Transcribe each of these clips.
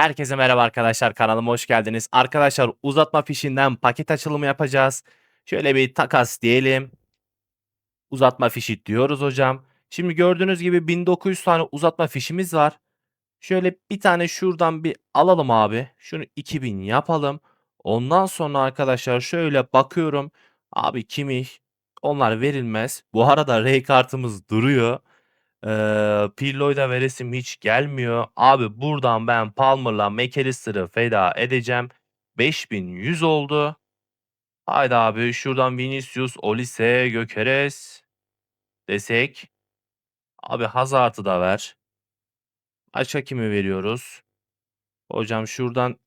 Herkese merhaba arkadaşlar kanalıma hoş geldiniz. Arkadaşlar uzatma fişinden paket açılımı yapacağız. Şöyle bir takas diyelim. Uzatma fişi diyoruz hocam. Şimdi gördüğünüz gibi 1900 tane uzatma fişimiz var. Şöyle bir tane şuradan bir alalım abi. Şunu 2000 yapalım. Ondan sonra arkadaşlar şöyle bakıyorum. Abi kimi onlar verilmez. Bu arada Ray kartımız duruyor. Eee, Pirlo'yu da veresim hiç gelmiyor. Abi buradan ben Palmer'la McAllister'ı feda edeceğim. 5100 oldu. Haydi abi şuradan Vinicius, Olise, Gökeres desek. Abi Hazard'ı da ver. Başka kimi veriyoruz? Hocam şuradan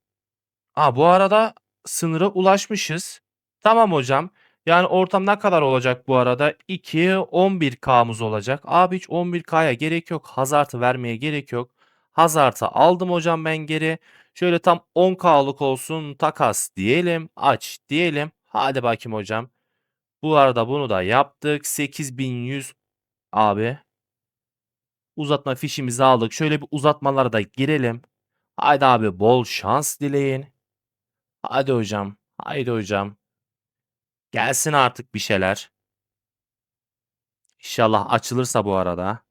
A, bu arada sınıra ulaşmışız. Tamam hocam. Yani ortam ne kadar olacak bu arada? 2, 11K'mız olacak. Abi hiç 11K'ya gerek yok. Hazard'ı vermeye gerek yok. Hazard'ı aldım hocam ben geri. Şöyle tam 10K'lık olsun takas diyelim. Aç diyelim. Hadi bakayım hocam. Bu arada bunu da yaptık. 8100 abi. Uzatma fişimizi aldık. Şöyle bir uzatmalara da girelim. Haydi abi bol şans dileyin. Hadi hocam. Haydi hocam. Gelsin artık bir şeyler. İnşallah açılırsa bu arada.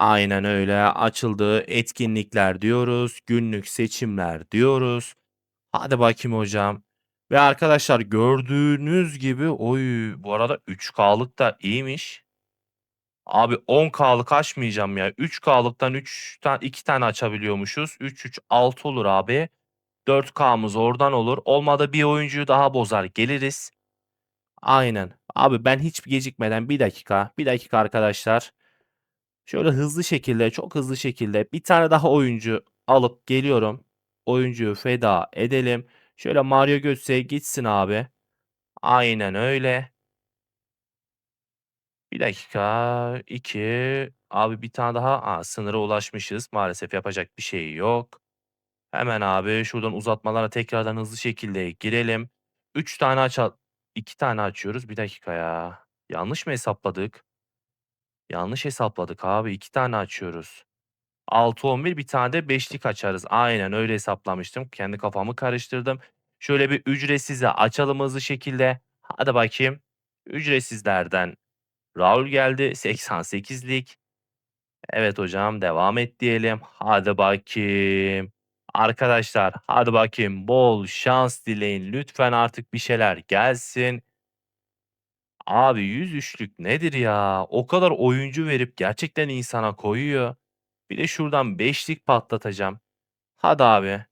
Aynen öyle. Açıldı. Etkinlikler diyoruz. Günlük seçimler diyoruz. Hadi bakayım hocam. Ve arkadaşlar gördüğünüz gibi oy bu arada 3K'lık da iyiymiş. Abi 10K'lık açmayacağım ya. 3K'lıktan 3 tane 2 tane açabiliyormuşuz. 3 3 6 olur abi. 4K'mız oradan olur. Olmadı bir oyuncuyu daha bozar geliriz. Aynen. Abi ben hiç gecikmeden bir dakika. Bir dakika arkadaşlar. Şöyle hızlı şekilde çok hızlı şekilde bir tane daha oyuncu alıp geliyorum. Oyuncuyu feda edelim. Şöyle Mario Götze gitsin abi. Aynen öyle. Bir dakika. 2. Abi bir tane daha. Aa, sınıra ulaşmışız. Maalesef yapacak bir şey yok. Hemen abi şuradan uzatmalara tekrardan hızlı şekilde girelim. 3 tane aç 2 tane açıyoruz. Bir dakika ya. Yanlış mı hesapladık? Yanlış hesapladık abi. 2 tane açıyoruz. 6 11 bir tane de beşlik açarız. Aynen öyle hesaplamıştım. Kendi kafamı karıştırdım. Şöyle bir ücretsize açalım hızlı şekilde. Hadi bakayım. Ücretsizlerden Raul geldi. 88'lik. Evet hocam devam et diyelim. Hadi bakayım. Arkadaşlar hadi bakayım bol şans dileyin. Lütfen artık bir şeyler gelsin. Abi 103'lük nedir ya? O kadar oyuncu verip gerçekten insana koyuyor. Bir de şuradan 5'lik patlatacağım. Hadi abi.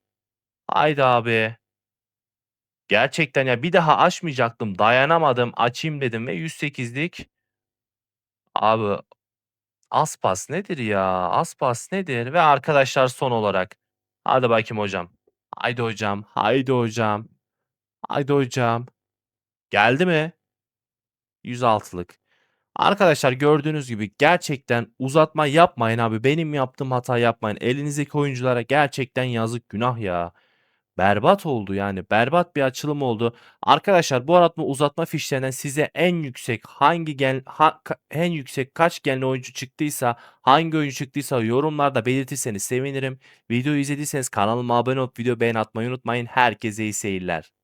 Haydi abi. Gerçekten ya bir daha açmayacaktım. Dayanamadım. Açayım dedim ve 108'lik. Abi Aspas nedir ya? Aspas nedir? Ve arkadaşlar son olarak. Hadi bakayım hocam. Haydi hocam. Haydi hocam. Haydi hocam. Geldi mi? 106'lık. Arkadaşlar gördüğünüz gibi gerçekten uzatma yapmayın abi. Benim yaptığım hata yapmayın. Elinizdeki oyunculara gerçekten yazık günah ya. Berbat oldu yani. Berbat bir açılım oldu. Arkadaşlar bu aratma uzatma fişlerinden size en yüksek hangi gen ha, en yüksek kaç genli oyuncu çıktıysa, hangi oyuncu çıktıysa yorumlarda belirtirseniz sevinirim. Videoyu izlediyseniz kanalıma abone olup video beğen atmayı unutmayın. Herkese iyi seyirler.